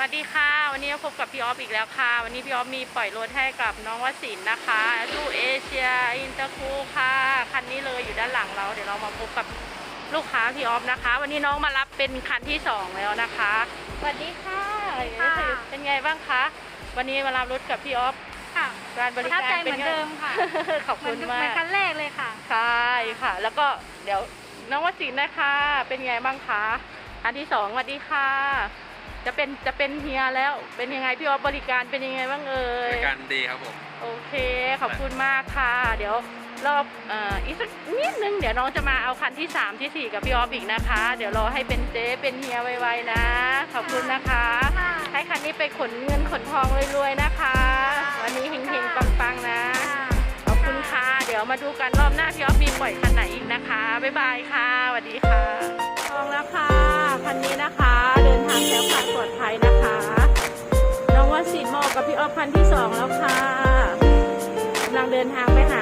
วัสดีค่ะ วันนี้พบกับพี่ออฟอีกแล้วค่ะ วันนี้พี่ออฟมีปล่อยรถให้กับน้องวสินทร์นะคะตู้เอเชียอินเตอร์คูค่ะคันนี้เลยอยู่ด้านหลังเรา เดี๋ยวเรามาพบกับลูกค้าพี่ออฟนะคะ วันนี้น้องมารับเป็นคันที่สองแล้วนะคะสวัสดีค่ะค่ะเป็นไงบ้างคะวันนี้มารับรถกับพี่ออฟค่ะการบประริทับการใจเป็เหมืนอนไงเดิมค่ะขอบเหมืคุอนณเหมืมาอนกคันแรกเลยค่ะใช่ค่ะ แล้วก็เดี๋ยวน้องวสินทร์นะคะ เป็นไงบ้างคะอันที่สองสวัสดีค่ะ จะเป็นจะเป็นเฮียแล้ว เป็นยังไงพี่ออฟบริการเป็นยังไงบ้างเอ่บยริการดีครับผม โอเค ขอบคุณมากค่ะ เดี๋ยวรอบเอ่ออีกสักนิดนึงเดี๋ยวน้องจะมาเอาคันที่สามที่สี่กับพี่ออฟอีกนะคะ เดี๋ยวรอให้เป็นเจ๊เป็นเฮียไวๆนะ ขอบคุณนะคะค่ะให้คันนี้ไปขนเงินขนทองรวยๆนะคะ วันนี้เฮงๆปังๆนะ ขอบคุณค่ะ เดี๋ยวมาดูกันรอบหน้าพี่ออฟมีปล่อยคันไหนอีกนะคะบ๊ายบายค่ะสวัสดีค่ะทองแล้วค่ะคันนี้นะคะ กับพี่ออฟคันที่สองแล้วค่ะกำลังเดินทางไปหา